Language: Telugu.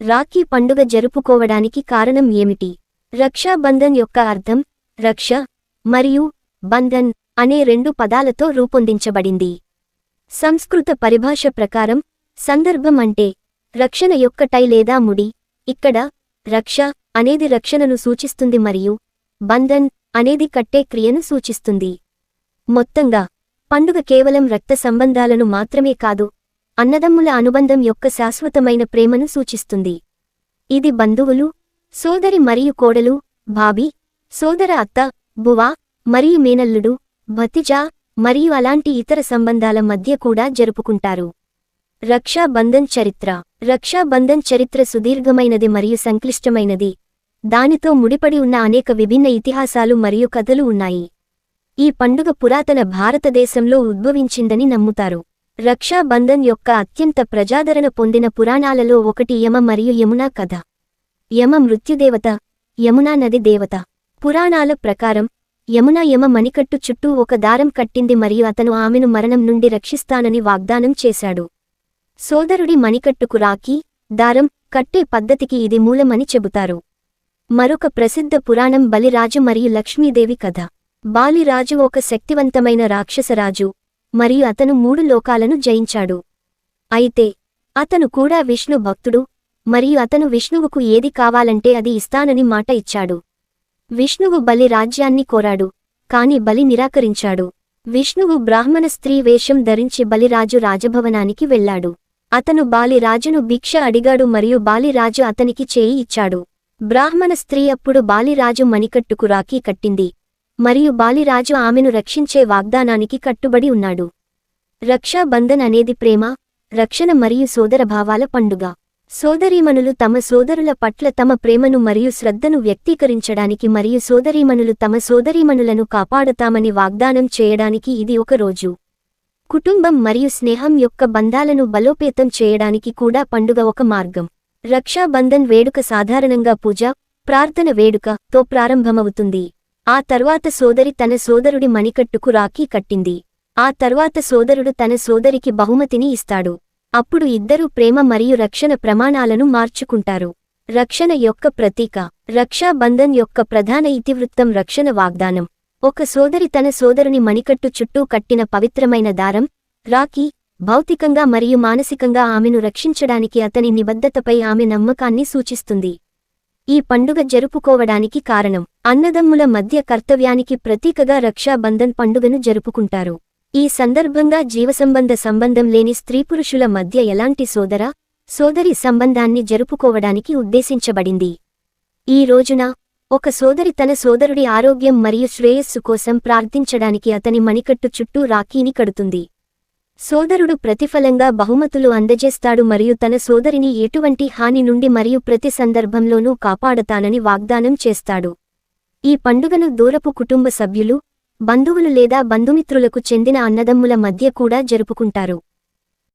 రాఖీ పండుగ జరుపుకోవడానికి కారణం ఏమిటి? రక్షాబంధన్ యొక్క అర్థం రక్ష మరియు బంధన్ అనే రెండు పదాలతో రూపొందించబడింది. సంస్కృత పరిభాష ప్రకారం సందర్భం అంటే రక్షణ యొక్క టై లేదా ముడి ఇక్కడ రక్ష అనేది రక్షణను సూచిస్తుంది మరియు బంధన్ అనేది కట్టే క్రియను సూచిస్తుంది. మొత్తంగా పండుగ కేవలం రక్త సంబంధాలను మాత్రమే కాదు అన్నదమ్ముల అనుబంధం యొక్క శాశ్వతమైన ప్రేమను సూచిస్తుంది. ఇది బంధువులు సోదరి మరియు కోడలు భాబి సోదర అత్త బువా మరియు మేనల్లుడు భతిజా మరియు అలాంటి ఇతర సంబంధాల మధ్య కూడా జరుపుకుంటారు. రక్షాబంధన్ చరిత్ర. రక్షాబంధన్ చరిత్ర సుదీర్ఘమైనది మరియు సంక్లిష్టమైనది. దానితో ముడిపడి ఉన్న అనేక విభిన్న ఇతిహాసాలు మరియు కథలు ఉన్నాయి. ఈ పండుగ పురాతన భారతదేశంలో ఉద్భవించిందని నమ్ముతారు. రక్షాబంధన్ యొక్క అత్యంత ప్రజాదరణ పొందిన పురాణాలలో ఒకటి యమ మరియు యమునా కథ. యమ మృత్యుదేవత యమునా నది దేవత. పురాణాల ప్రకారం యమున యమ మణికట్టు చుట్టూ ఒక దారం కట్టింది మరియు అతను ఆమెను మరణం నుండి రక్షిస్తానని వాగ్దానం చేశాడు. సోదరుడి మణికట్టుకు రాకి దారం కట్టే పద్ధతికి ఇది మూలమని చెబుతారు. మరొక ప్రసిద్ధ పురాణం బలిరాజు మరియు లక్ష్మీదేవి కథ. బాలిరాజు ఒక శక్తివంతమైన రాక్షసరాజు మరియు అతను మూడు లోకాలను జయించాడు. అయితే అతను కూడా విష్ణు భక్తుడు మరియు అతను విష్ణువుకు ఏది కావాలంటే అది ఇస్తానని మాట ఇచ్చాడు. విష్ణువు బలి రాజ్యాన్ని కోరాడు కాని బలి నిరాకరించాడు. విష్ణువు బ్రాహ్మణ స్త్రీ వేషం ధరించి బలిరాజు రాజభవనానికి వెళ్ళాడు. అతను బాలిరాజును భిక్ష అడిగాడు మరియు బాలిరాజు అతనికి చేయి ఇచ్చాడు. బ్రాహ్మణ స్త్రీ అప్పుడు బాలిరాజు మణికట్టుకు రాఖీ కట్టింది. మరియు బాలిరాజు ఆమెను రక్షించే వాగ్దానానికి కట్టుబడి ఉన్నాడు. రక్షాబంధన్ అనేది ప్రేమ రక్షణ మరియు సోదరభావాల పండుగ. సోదరీమణులు తమ సోదరుల పట్ల తమ ప్రేమను మరియు శ్రద్ధను వ్యక్తీకరించడానికి మరియు సోదరీమణులు తమ సోదరీమణులను కాపాడతామని వాగ్దానం చేయడానికి ఇది ఒక రోజు. కుటుంబం మరియు స్నేహం యొక్క బంధాలను బలోపేతం చేయడానికి కూడా పండుగ ఒక మార్గం. రక్షాబంధన్ వేడుక సాధారణంగా పూజ ప్రార్థన వేడుక తో ప్రారంభమవుతుంది. ఆ తర్వాత సోదరి తన సోదరుడి మణికట్టుకు రాఖీ కట్టింది. ఆ తర్వాత సోదరుడు తన సోదరికి బహుమతిని ఇస్తాడు. అప్పుడు ఇద్దరూ ప్రేమ మరియు రక్షణ ప్రమాణాలను మార్చుకుంటారు. రక్షణ యొక్క ప్రతీక రక్షాబంధన్ యొక్క ప్రధాన ఇతివృత్తం రక్షణ వాగ్దానం. ఒక సోదరి తన సోదరుని మణికట్టు చుట్టూ కట్టిన పవిత్రమైన దారం రాఖీ భౌతికంగా మరియు మానసికంగా ఆమెను రక్షించడానికి అతని నిబద్ధతపై ఆమె నమ్మకాన్ని సూచిస్తుంది. ఈ పండుగ జరుపుకోవడానికి కారణం అన్నదమ్ముల మధ్య కర్తవ్యానికి ప్రతీకగా రక్షాబంధన్ పండుగను జరుపుకుంటారు. ఈ సందర్భంగా జీవసంబంధ సంబంధం లేని స్త్రీపురుషుల మధ్య ఎలాంటి సోదర సోదరి సంబంధాన్ని జరుపుకోవడానికి ఉద్దేశించబడింది. ఈ రోజున ఒక సోదరి తన సోదరుడి ఆరోగ్యం మరియు శ్రేయస్సు కోసం ప్రార్థించడానికి అతని మణికట్టు చుట్టూ రాఖీని కడుతుంది. సోదరుడు ప్రతిఫలంగా బహుమతులు అందజేస్తాడు మరియు తన సోదరిని ఎటువంటి హాని నుండి మరియు ప్రతి సందర్భంలోనూ కాపాడతానని వాగ్దానం చేస్తాడు. ఈ పండుగను దూరపు కుటుంబ సభ్యులు బంధువులు లేదా బంధుమిత్రులకు చెందిన అన్నదమ్ముల మధ్య కూడా జరుపుకుంటారు.